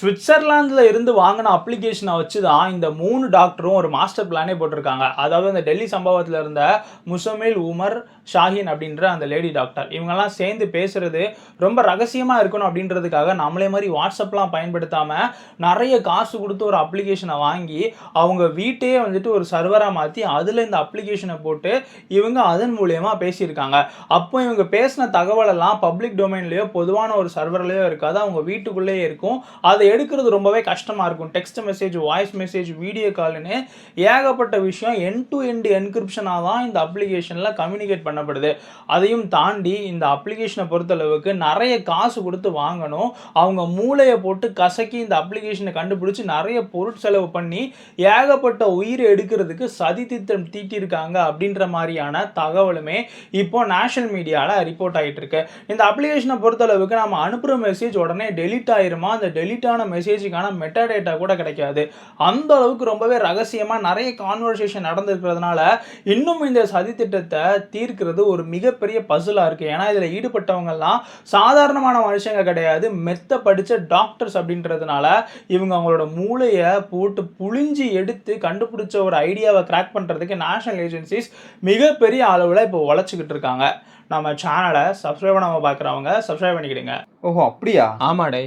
சுவிட்சர்லாந்தில் இருந்து வாங்கின அப்ளிகேஷனை வச்சு தான் இந்த மூணு டாக்டரும் ஒரு மாஸ்டர் பிளானே போட்டிருக்காங்க. அதாவது அந்த டெல்லி சம்பவத்தில் இருந்த முசமில் உமர் ஷாஹின் அப்படின்ற அந்த லேடி டாக்டர் இவங்கெல்லாம் சேர்ந்து பேசுறது ரொம்ப ரகசியமாக இருக்கணும் அப்படின்றதுக்காக நம்மளே மாதிரி வாட்ஸ்அப்லாம் பயன்படுத்தாமல் நிறைய காசு கொடுத்து ஒரு அப்ளிகேஷனை வாங்கி அவங்க வீட்டையே வந்துட்டு ஒரு சர்வராக மாற்றி அதில் இந்த அப்ளிகேஷனை போட்டு இவங்க அதன் மூலியமாக பேசியிருக்காங்க. அப்போ இவங்க பேசின தகவலெல்லாம் பப்ளிக் டொமைன்லேயோ பொதுவான ஒரு சர்வர்லேயோ இருக்காது. அவங்க வீட்டுக்குள்ளேயே இருக்கும். அது எடுக்கிறது ரொம்பவே கஷ்டமாக இருக்கும். Text message voice message video கால்னு ஏகப்பட்ட விஷயம். என் டு எண்டு என்கிரிப்ஷனாக தான் இந்த அப்ளிகேஷனில் கம்யூனிகேட் பண்ணப்படுது. அதையும் தாண்டி இந்த அப்ளிகேஷனை பொறுத்தளவுக்கு நிறைய காசு கொடுத்து வாங்கணும். அவங்க மூளையை போட்டு கசக்கி இந்த அப்ளிகேஷனை கண்டுபிடிச்சி நிறைய பொருட்செலவு பண்ணி ஏகப்பட்ட உயிரை எடுக்கிறதுக்கு சதி திட்டம் தீட்டியிருக்காங்க அப்படின்ற மாதிரியான தகவலுமே இப்போ நேஷனல் மீடியாவில் ரிப்போர்ட் ஆகிட்டு இருக்கு இந்த அப்ளிகேஷனை பொறுத்தளவுக்கு நம்ம அனுப்புகிற மெசேஜ் உடனே டெலிட் ஆயிருமா? அந்த டெலிட் ஆன மெசேஜுக்கான மெட்டா டேட்டா கூட கிடைக்காது. அந்த அளவுக்கு ரொம்பவே ரகசியமாக நிறைய கான்வர்சேஷன் நடந்திருக்கிறதுனால இன்னும் இந்த சதி திட்டத்தை தீர்க்கிறது ஒரு மிகப்பெரிய பசிலாக இருக்குது ஏன்னா இதில் ஈடுபட்டவங்கெல்லாம் சாதாரணமான மனுஷங்க கிடையாது. மெத்த படித்த டாக்டர்ஸ் அப்படின்றதுனால இவங்க அவங்களோட மூளையை போட்டு புழிஞ்சி எடுத்து கண்டுபிடிச்ச ஒரு ஐடியாவை கிராக் பண்ணுறதுக்கு நேஷனல் ஏஜென்சிஸ் மிகப்பெரிய அளவில் இப்போ உழைச்சிக்கிட்டு இருக்காங்க. நம்ம சேனலை சப்ஸ்கிரைப் பண்ணாமல் பார்க்குறவங்க சப்ஸ்கிரைப் பண்ணிக்கிடுங்க. ஓஹோ அப்படியா? ஆமாடே.